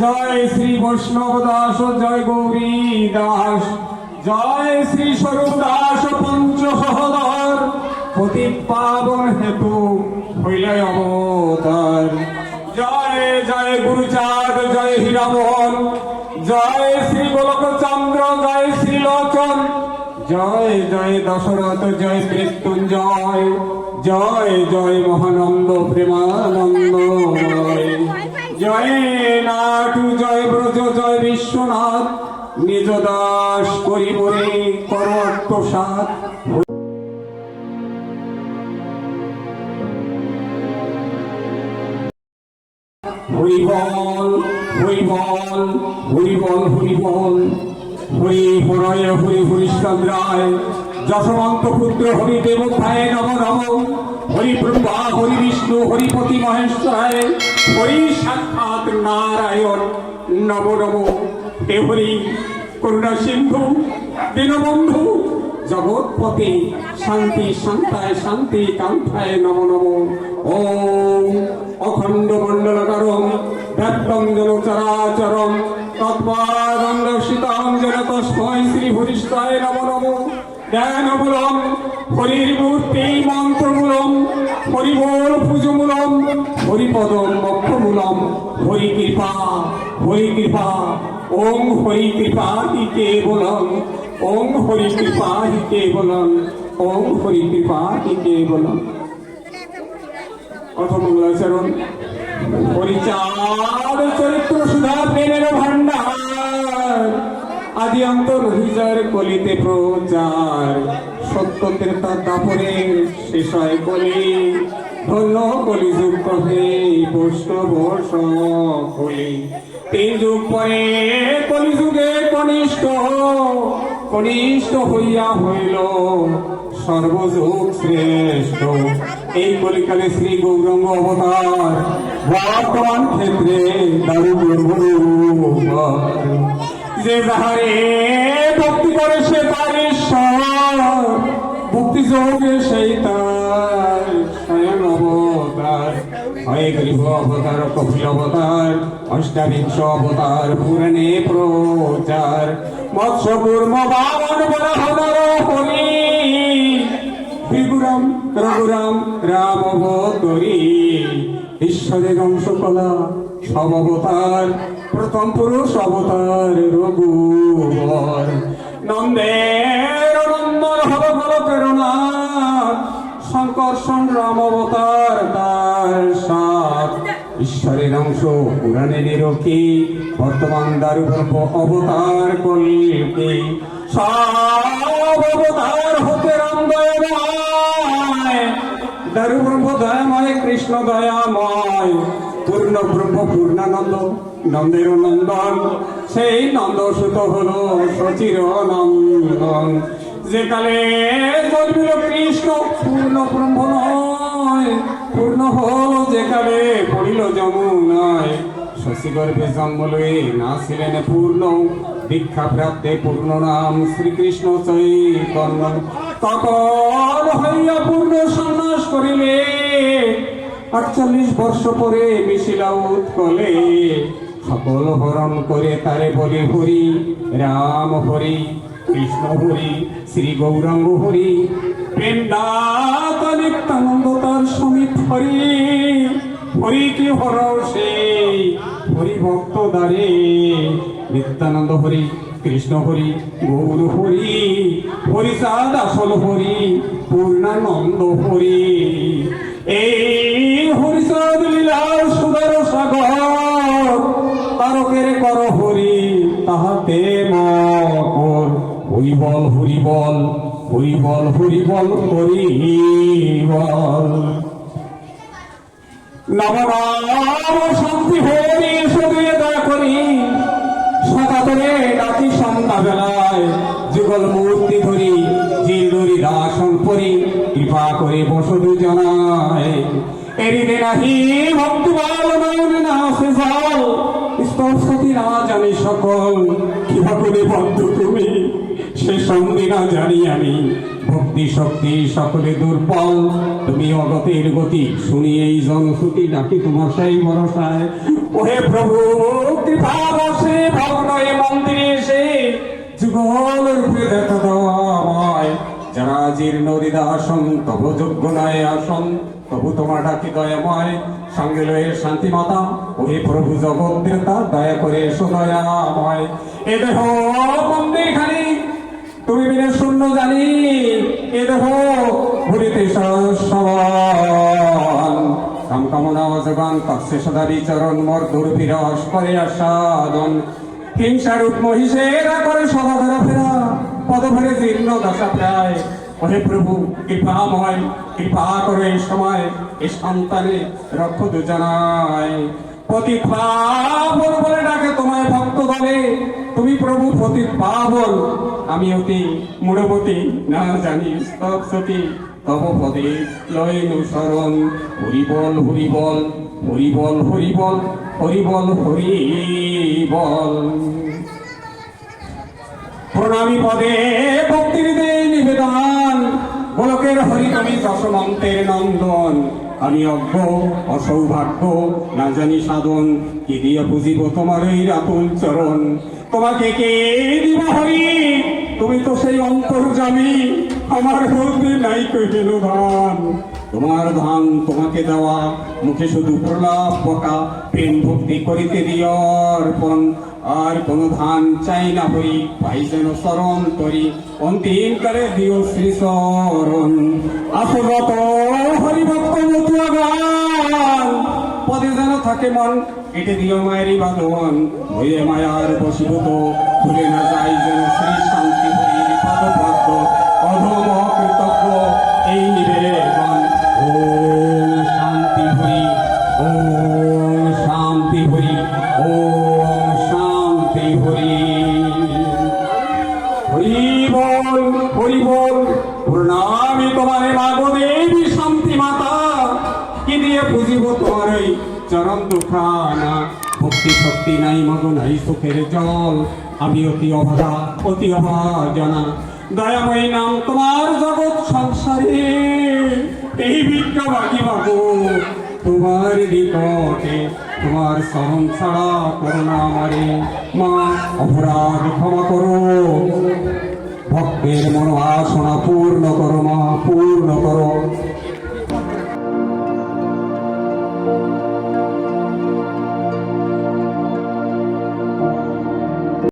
জয় শ্রী বৈষ্ণব দাস, জয় গৌরী দাস, জয় শ্রী স্বরূপ দাস, পঞ্চ সহদর পতি পাবন হেতু হইল অবতার। জয় জয় গুরুচাঁদ, জয় হীরামোহন, জয় শ্রী গোলক চন্দ্র জয় শ্রী লোচন, জয় জয় দশরথ, জয় মৃত্যুঞ্জয়, জয় জয় মহানন্দ, প্রেমানন্দ। জয় নাটু জয় ব্রজ, জয় বিশ্বনাথ। নিজ দাস করিবরে কর হরিবল হরিবল হরিবল হরিবল। হরি হরয়, হরি হরিশ্চন্দ্রায়। যশবন্ত পুত্র হরিদেব ধ্যায় নম নম। হরি ব্রহ্মা হরি বিষ্ণু হরিপতি মহেশ্বরায় হরি সাক্ষাৎ নারায়ণ নম নম। হে হরি, করুণা সিন্ধু, দীনবন্ধু, জগৎপতি, শান্তি শান্তায় শান্তি কান্থায় নম নম। ওম অখণ্ড মণ্ডলকারম ব্যক্তঞ্জন চরাচরম তৎপাদণ্ড সীতাঞ্জন তস্মৈ শ্রী হরিষ্ঠায় নম জ্ঞানমূলম হরির মূর্তি মন্ত্রমূলম, হরিবোল পুজমূলম হরিপদম মক্ষমূলম। হরি কৃপা হরি কৃপা ওম হরি কৃপা হি কেবলম ওম হরি কৃপা হি কেবলম ওম হরি কৃপা হি কেবলম। কত মঙ্গলাচরণ পরিচার চরিত্র সুধা প্রেমের ভান্ডার আদি অন্ত রহিজার কলিতে প্রচার। সত্য ত্রেতা দাপরের শেষ হয় কলি। ধন্য কলি যুগ কহে বৈষ্ণব সকলি। তিন যুগ পরে কলি যুগে কনিষ্ঠ কনিষ্ঠ হইয়া হইল সর্বযুগ শ্রেষ্ঠ। এই কলিকালে শ্রী গৌরঙ্গ অবতার, বর্তমান ক্ষেত্রে দারুণ যে যাহারে ভক্তি করে সে ঈশ্বর ভক্তি যোগে সেই তার স্বয়ং অবতার। হয় গৃহ অবতার, কপিল অবতার, অষ্টাবিংশ অবতার, পুরাণে প্রচার। মৎস্য কুর্ম বামন বরাহদর হরি ত্রিপুরাম রঘুরাম রাম অবতরী। ঈশ্বরের অংশ কলা সব অবতার প্রথম পুরুষ অবতার রঘুবর। নন্দের নন্দন হব ফলকের নাথ শঙ্কর সংগ্রাম অবতার তার সাত ঈশ্বরের অংশ, পুরাণে নিরকি বর্তমান দারুগর্ভ অবতার কল্পি। সব অবতার হতে রাম দয়াময়। দারু ব্রহ্ম দয়াময়, কৃষ্ণ দয়াময়। পূর্ণ ব্রহ্ম, পূর্ণানন্দ, নন্দের নন্দন। সেই নন্দ সুত হল সচির নন্দন যে কালে জন্মিল কৃষ্ণ, পূর্ণ ব্রহ্ম নয়। পূর্ণ হল যে কালে পড়িল যমুনায়। শশী গর্ভে জন্ম লয়ে নাছিলেন পূর্ণ। দীক্ষা প্রাপ্তে পূর্ণ নাম শ্রীকৃষ্ণ চৈতন্য। তখন হইয়া পূর্ণ সন্ন্যাস করিলে আটচল্লিশ বর্ষ পরে মিশিলা উৎকলে। সকল হরণ করে তারে বলে হরি, রাম হরি, কৃষ্ণ হরি, শ্রী গৌরাঙ্গ হরি। প্রেমদাত নিত্যানন্দ তার সমিত হরি। হরি কি হর সেই? হরি ভক্ত দ্বারে। নিত্যানন্দ হরি, কৃষ্ণ হরি, গৌর হরি হরিচাঁদ আসল হরি, পূর্ণানন্দ হরি। হরিবল হরিবল হরিবল হরিবল হরিবল শান্তি হরি সদুয়ে দয়া করি। সকাতরে যুগল মূর্তি ধরি পরি কৃপা করে বসতু জানায় এরিদে নাহি ভক্তি বল, নয়ন না স্পর্শতি না জানি সকল। কিবা করে বন্ধু তুমি। সে সঙ্গে না জানি আমি। ভক্তি, শক্তি, সকলে দুর্বল। তুমি অগতের গতি, শুনি এই জনশ্রুতি ডাকি তোমার সেই ভরসায়? ওহে প্রভু, কৃপা বসে ভগ্নয় মন্দিরে এসে যুগল রূপে দেখা দাও আমায়। যারা জীর্ণ হৃদাসন তবু যোগ্য নয় আসন, তবু তোমার ডাকি দয়াময়। সঙ্গে লয়ে শান্তি মাতা ওহে প্রভু জগৎ দেবতা, দয়া করে এসো দয়াময় এ দেহ মন্দির খানি তুমি বিনে শূন্য জানি, এ দেহ ভুলিতে সমান। কাম কামনা অজগান তৎসে সদা বিচরণ, মর দুর্বিরস করে আসাদন হিংসার রূপ মহিষেরা করে সমাধারা ফেরা। পদভরে জীর্ণ দশা প্রায়। ওহে প্রভু কৃপাময় কৃপা করে এই সময়, এই সন্তানে রক্ষ দুজনায়। পতি পাবন বলে ডাকে তোমায় ভক্ত দলে তুমি প্রভু পতি পাবন আমি অতি মূঢ়বতী না জানি সতী। তব পদে হরিবল হরিবল হরিবল হরিবল হরিবল হরিবল। প্রণামী পদে ভক্তির নিবেদন, গোলকের হরি তুমি দশমন্তের নন্দন। আমি অজ্ঞ, অসৌভাগ্য, না জানি সাধন, কি দিয়ে বুঝিব তোমার এই রাতুল চরণ? তোমাকে কে দিব হরি তুমি তো সেই অন্তর্জামী। আমার বুদ্ধি নাই কহিল ধান তোমার ধান তোমাকে দেওয়া, মুখে শুধু প্রলাপ বকা, প্রেম ভক্তি করিতে দিও অর্পণ। আর কোন ধান চাই না হই পাই যেন স্মরণ করি। অন্তিম কালে দিও শ্রী শরণ আসলত হরিভক্ত মতুয়া গান পদে যেন থাকে মন কেটে দিও মায়েরই বাদন হয়ে মায়ার বসীভূত ভুলে না যাই যেন শ্রী শান্তি নিবেদন। ওম শান্তি হরি, ওম শান্তি হরি, ওম শান্তি হরি। হরি হরি প্রণামী তোমারে মাগো দেবী শান্তি মাতা, কি দিয়ে বুঝিব তোমার চরম দুখানা ভক্তি শক্তি নাই মগ নাই, সুখের জল। আমি অতি অভাগা, অতি অভাজনা। দয়াময়ী নাম তোমার জগৎ সংসারে। এই ভিক্ষা বাকি বাবু, তোমার নিকটে। তোমার শরণ ছাড়া করোনা আমারে। মা, অপরাধ ক্ষমা করো। ভক্তের মনোবাসনা পূর্ণ করো মা, পূর্ণ করো।